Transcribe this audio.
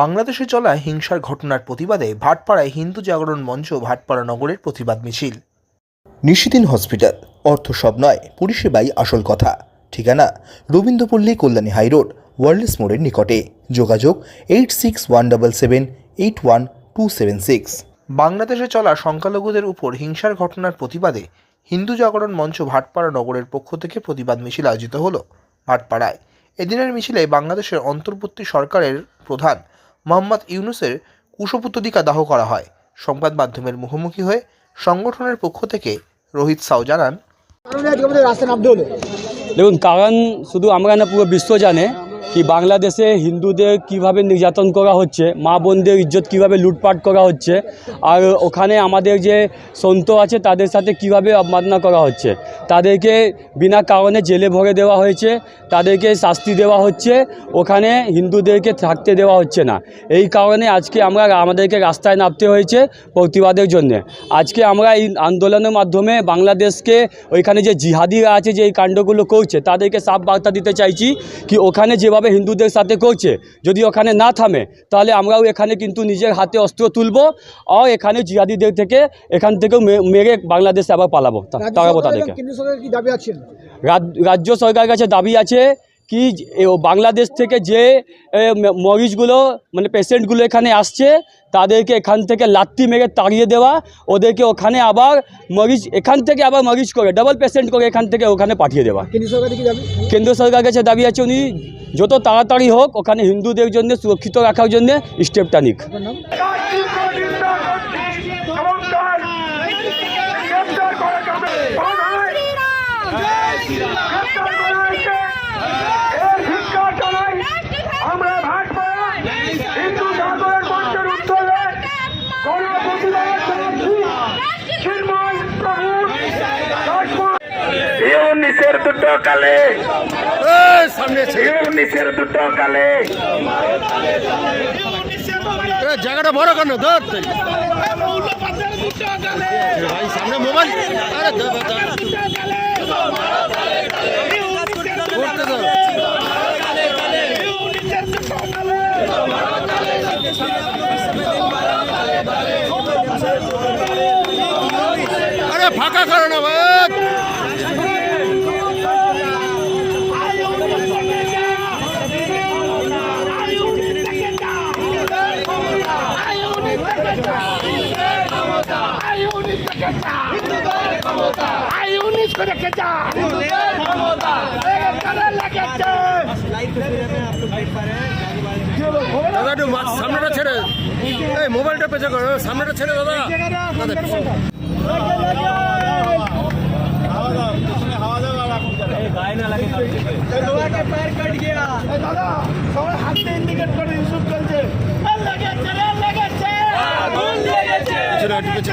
বাংলাদেশে চলা হিংসার ঘটনার প্রতিবাদে ভাটপাড়ায় হিন্দু জাগরণ মঞ্চ ভাটপাড়া নগরের প্রতিবাদ মিছিল। নিশিদিন হসপিটাল অর্থ সব নয় পরিষেবাই আসল কথা। ঠিকানা রবীন্দ্রপল্লী কল্যাণী হাইরোড ওয়ার্ল্ডস মোড়ের নিকটে। যোগাযোগ eight six one double seven eight one two seven six. বাংলাদেশে চলা সংখ্যালঘুদের উপর হিংসার ঘটনার প্রতিবাদে হিন্দু জাগরণ মঞ্চ ভাটপাড়া নগরের পক্ষ থেকে প্রতিবাদ মিছিল আয়োজিত হলো ভাটপাড়ায়। এদিনের মিছিলে বাংলাদেশের অন্তর্বর্তী সরকারের প্রধান মোহাম্মদ ইউনুসের কুশপুত্তদিকা দাহ করা হয়। সংবাদ মাধ্যমের মুখোমুখি হয়ে সংগঠনের পক্ষ থেকে রোহিত সাউ জানান দেখুন কারণ শুধু আমরা না পুরো বিশ্ব জানে কি বাংলাদেশে হিন্দুদের কীভাবে নির্যাতন করা হচ্ছে, মা বোনদের ইজ্জত কীভাবে লুটপাট করা হচ্ছে, আর ওখানে আমাদের যে সন্ত আছে তাদের সাথে কীভাবে অবমাননা করা হচ্ছে, তাদেরকে বিনা কারণে জেলে ভরে দেওয়া হয়েছে, তাদেরকে শাস্তি দেওয়া হচ্ছে, ওখানে হিন্দুদেরকে থাকতে দেওয়া হচ্ছে না। এই কারণে আজকে আমরা আমাদেরকে রাস্তায় নামতে হয়েছে প্রতিবাদের জন্য। আজকে আমরা এই আন্দোলনের মাধ্যমে বাংলাদেশকে, ওইখানে যে জিহাদিরা আছে যে এই কাণ্ডগুলো করছে, তাদেরকে সাফ বার্তা দিতে চাইছি কি ওখানে যেভাবে হিন্দুদের সাথে করছে। যদি ওখানে না থামে তাহলে আমরাও এখানে কিন্তু নিজের হাতে অস্ত্র তুলব আর এখানে জিহাদিদের থেকে এখান থেকেও মেরে বাংলাদেশে আবার পালাবো তাড়াবো তাদেরকে। রাজ্য সরকারের কাছে দাবি আছে কি বাংলাদেশ থেকে যে মরিচগুলো মানে পেশেন্টগুলো এখানে আসছে তাদেরকে এখান থেকে লাত্তি মেরে তাড়িয়ে দেওয়া ওদেরকে ওখানে আবার মরিচ এখান থেকে আবার মরিচ করে ডাবল পেশেন্ট করে এখান থেকে ওখানে পাঠিয়ে দেওয়া। কেন্দ্র সরকার কেন্দ্র সরকারের কাছে দাবি আছে উনি যত তাড়াতাড়ি হোক ওখানে হিন্দুদের জন্য সুরক্ষিত রাখার জন্য স্টেপটা নিক। আপনার ইউনিসের দুটো কালে। ইউনিসের দুটো কালে। জায়গাটা বড় কেন? ধর। ভাই সামনে মোবাইল। আরে। আরে ফাঁকা করো না ভাই। দাদা একটু সামনেটা ছেড়ে এই মোবাইলটা পেছে করো সামনেটা ছেড়ে দাদা দাদা পিছনে। দাদা সবাই হাত দিয়ে ইন্ডিকেট করে ইউসুফ লেগেছে।